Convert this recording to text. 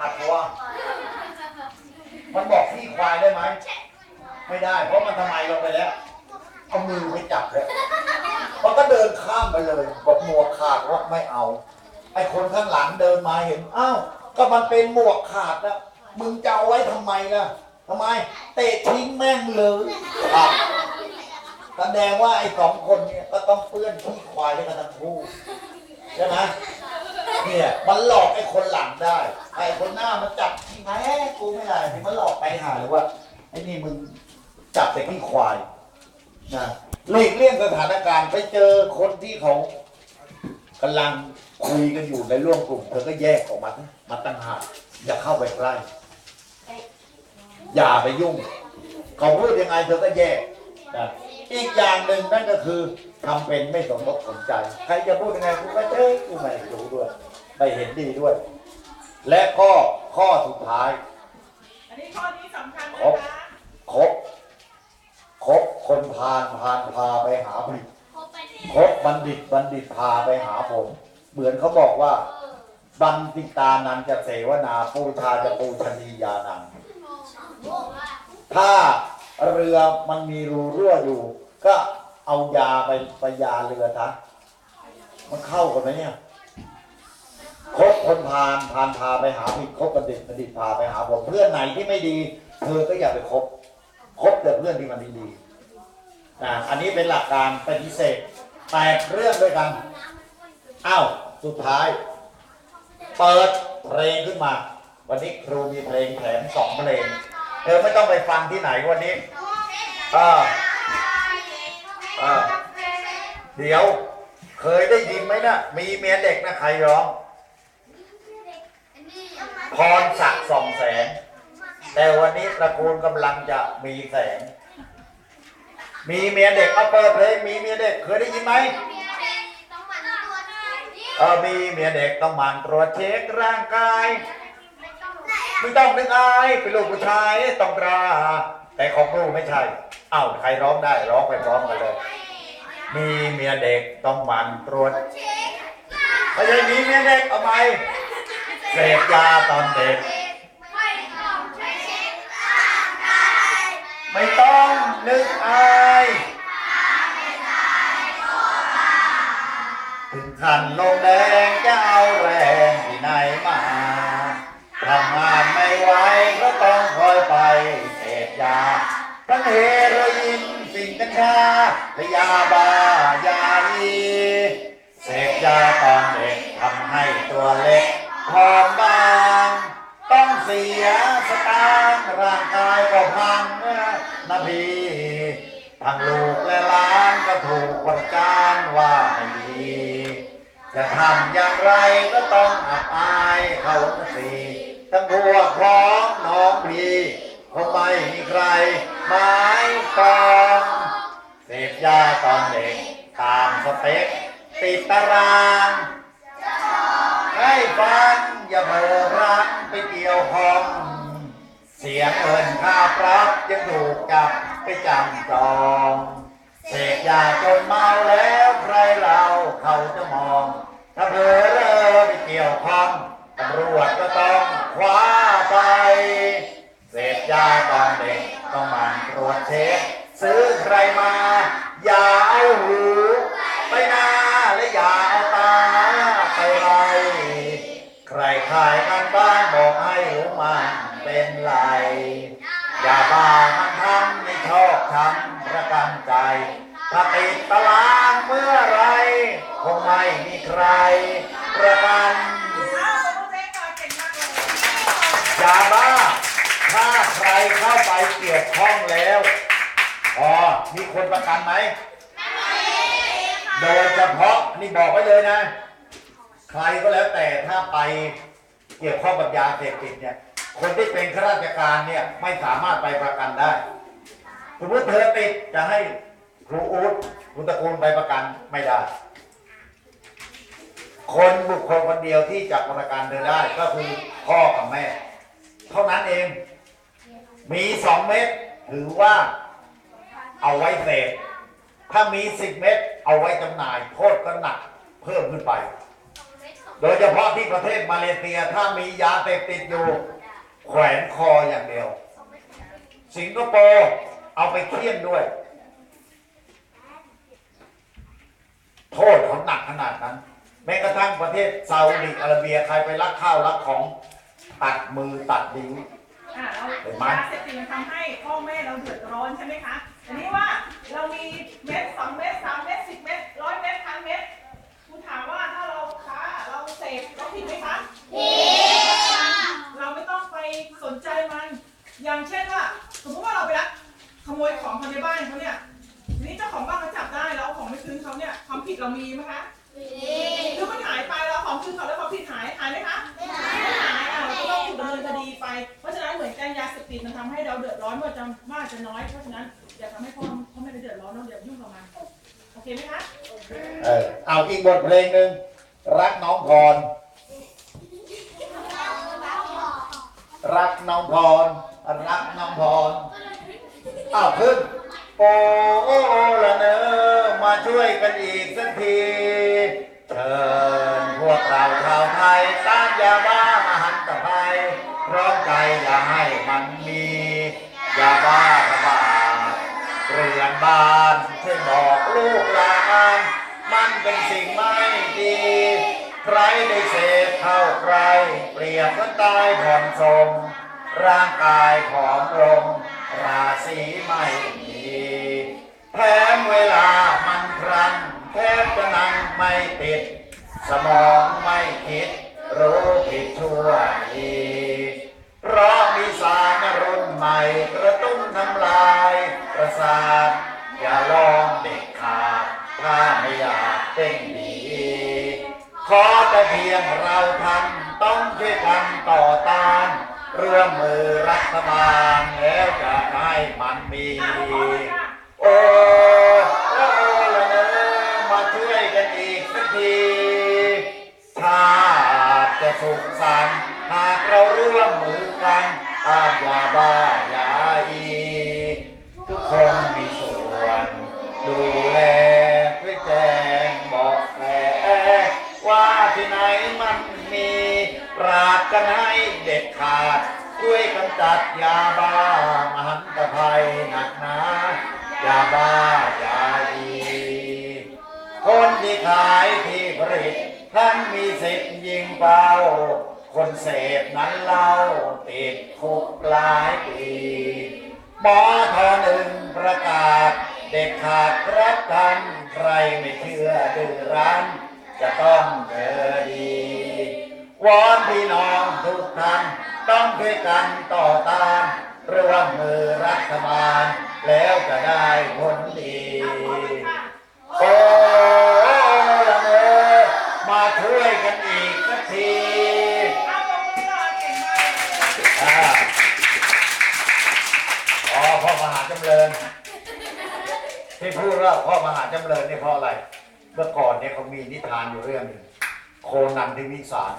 อัดตัวมันบอกที่ควายได้ไหม ไม่ได้ เพราะมันทำไมลงไปแล้ว เอามือไปจับเลยมันก็เดินข้ามไปเลยบอกหมวกขาดว่าไม่เอา ไอ้คนข้างหลังเดินมาเห็น อ้าว ก็มันเป็นหมวกขาดนะมึงจะเอาไว้ทำไมล่ะทำไม เตะทิ้งแม่งเลยแสดงว่าไอ้สองคนเนี่ยก็ต้องเปื้อนขี้ควายด้วยกันทั้งคู่ใช่ไหม เนี่ยมันหลอกไอ้คนหลังได้ ไอ้คนหน้ามันจับที่แม่กูไม่ได้ที่มันหลอกไปหาเลยว่าไอ้นี่มึงจับแต่ขี้ควายนะหลีกเลี่ยงสถานการณ์ไปเจอคนที่เขากำลังคุยกันอยู่ในร่วมกลุ่มเธอก็แยกออกมามาตั้งหากอย่าเข้าไปใกล้ อย่าไปยุ่ง เขาพูดยังไงเธอก็แยกนะ อีกอย่างหนึ่งนั่นก็คือทำเป็นไม่สมบสนใจ ใครจะพูดยังไงกูก็เจ้ยกูไม่รู้ด้วย ไม่เห็นดีด้วย และก็ข้อสุดท้าย อันนี้ข้อนี้สำคัญครนะบคะคบคบคนพาลพาลพาไปหาผลิตคบบัณฑิตบัณฑิตพาไปหาผลเหมือนเขาบอกว่า บัณฑิตานันจะเสวนาปูชาจะปูชนียานัง ถ้าเรือมันมีรูรั่วอยู่ ก็เอายาไปไปยาเรือซะมันเข้ากันไหมเนี่ยคบคนพาลพาลพาไปหาผิดคบบัณฑิตบัณฑิตพาไปหาผลเพื่อนไหนที่ไม่ดี เธอก็อย่าไปคบคบแต่เพื่อนที่มันดีๆนะอันนี้เป็นหลักการปฏิเสธแปดเรื่องด้วยกันอ้าวสุดท้าย เปิดเพลงขึ้นมา วันนี้ครูมีเพลงแถมสองเพลง เธอไม่ต้องไปฟังที่ไหนวันนี้อ่า เดี๋ยวเคยได้ยินไหมนะมีเมียเด็กนะใครร้อง พรศักดิ์สองแสงแต่วันนี้ตระกูลกำลังจะมีแสง มีเมียเด็กเอาเปิดเพลงมีเมียเด็กเคยได้ยินไหมเออมีเมียเด็กต้องหมั่นตรวจเช็คร่างกายไม่ต้องนึกอายเป็นลูกผู้ชายต้องกล้าแต่ของครูไม่ใช่ เอ้าใครร้องได้ร้องไปพร้อมกันเลย มีเมียเด็กต้องหมั่นตรวจไม่ใช่มีเมียเด็กเอาไหมเสพยาตอนเด็ก ไม่ต้องนึกอายถึงขันลงแดงจะเอาแรงที่ไหนมาทำงานไม่ไหวก็ต้องคอยไปเสพยาทั้งเฮโรอีนสิ่งกัญ ชาและยาบายาอีเสพยาตอนเด็กทำให้ตัวเล็กผอมบาง ต้องเสียสตางร่างกายก็พังนะพี่ทั้งลูกและหลานก็ถูกประจานว่าไม่ดีจะทำอย่างไรก็ต้องอับอายเขาสีทั้งพวกพ้องน้องพี่คงไม่มีใคร หมายปองเสพยาตอนเด็กตามสเปคติดตารางให้ฟังอย่าเผลอรักไปเกี่ยวข้อง เสียงเอินค่าปรับยังถูกจับไปจำจองเสพยาจนเมาแล้วใครเราเขาจะมอง ถ้าเผลอเรอไปเกี่ยวข้องตำรวจก็ต้องคว้าไปเสพยาตอนเด็ก ต้องหมันตรวจเช็คซื้อใครมา อย่าเอาหูไปนาและอย่าเอาตาไปไรใครขายกันบ้างบอกให้หูมันเป็นไร อย่าบ้ามันทำไม่ชอบทำประกันใจถ้าติดตารางเมื่อไรคงไม่มีใครประกันอ้าวคุณเล็กก่อนเก่งมากเลยอย่าบ้า ถ้าใครเข้าไปเกี่ยวข้องแล้วอ๋อมีคนประกันไหม โดยเฉพาะนี่บอกไว้เลยนะ ใครก็แล้วแต่ถ้าไปเกี่ยวข้องกับยาเสพติดเนี่ย คนที่เป็นข้าราชการเนี่ยไม่สามารถไปประกันได้สมมติเธอติดจะให้ครูอู๊ดคุณตระกูลไปประกันไม่ได้ คนบุคคลคนเดียวที่จะประกันเธอได้ก็คือพ่อกับแม่ เท่านั้นเอง มีสองเม็ดถือว่าเอาไว้เสพถ้ามีสิบเม็ดเอาไว้จำหน่ายโทษก็หนักเพิ่มขึ้นไป โดยเฉพาะที่ประเทศมาเลเซียถ้ามียาเสพติดอยู่ แขวนคออย่างเดียว สิงคโปร์เอาไปเคี่ยนด้วย โทษเขาหนักขนาดนั้น แม้กระทั่งประเทศซาอุดิอาระเบียใครไปลักข้าวลักของตัดมือตัดนิ้ว อ่าเราเห็นไหมยาเสพติดมันทำให้พ่อแม่เราเดือดร้อนใช่ไหมคะอันนี้ว่าเรามีเม็ดสองเม็ดสามเม็ดสิบเม็ดร้อยเม็ดพันเม็ดคุณถามว่าถ้าเราค้าเราเสพเราผิดไหมคะผิดเราไม่ต้องไปสนใจมัน อย่างเช่นว่าสมมติว่าเราไปลักขโมยของภายในบ้านเขาเนี่ยทีนี้เจ้าของบ้านเขาจับได้แล้วเอาของไปคืนเขาเนี่ยความผิดเรามีไหมคะหรือมันหายไปแล้วของคืนเขาแล้วความผิดหายหายไหมคะ เสพติดมันทำให้เราเดือดร้อนว่าจะมากจะน้อยเพราะฉะนั้นอย่าทำให้พ่อพ่อแม่เราเดือดร้อนเราอย่ายุ่งกับมันโอเคไหมคะเออเอาอีกบทเพลงหนึ่งรักน้องพร รักน้องพร รักน้องพรอ้าวขึ้นโอ้โอ้ละเนอมาช่วยกันอีกสักทีเชิญพวกเราชาวไทยต้านยาบ้ามาหันตภั พร้อมใจอย่าให้มันมียาบ้าระบาดเรือนบ้านช่วยบอกลูกหลานมันเป็นสิ่งไม่ดี ใครได้เสพเข้าใคร เปรียบก็ตายผ่อนทรงร่างกายผอมลง ราศีไม่มีแถมเวลามันครั้นแทบจะนั่งไม่ติด สมองไม่คิด รู้ผิดชั่วดี ม่กระตุ้นทำลายประสาท อย่าลองเด็กขาดถ้าไม่อยากเต้นดี ขอแต่เพียงเราทำต้องช่วยกันต่อต้าน เรื่องมือรัฐบาลแล้วจะให้มันมีอะขอเลยค่ะโอ้โอ้ละเนอมาช่วยกันอีกสักทีชาติจะสุขสันต์หากเราร่วมมือกัน ต้านยาบ้ายาอีทุกคนมีส่วนดูแลช่วยแจ้งบอกแสว่าที่ไหนมันมีปราบกันให้เด็ดขาดช่วยกำจัดยาบ้ามหันตภัยหนักหนายาบ้ายาอีคนที่ขายที่ผลิตท่านมีสิทธิ์ยิงเป้า คนเสพนั้นเล่าติดคุกหลายปีหมอทอหนึ่งประกาศ เด็กขาดรับทันใครไม่เชื่อดื้อรั้นจะต้องเจอดีวอนพี่น้องทุกท่านต้องช่วยกันต่อต้านร่วมมือรัฐบาล แล้วจะได้ผลดี พ่อมหาจำเริญนี่ยเพราะอะไร เมื่อก่อนเนี่ยเขามีนิทานอยู่เรื่องหนึ่งโคนันทิมิสาร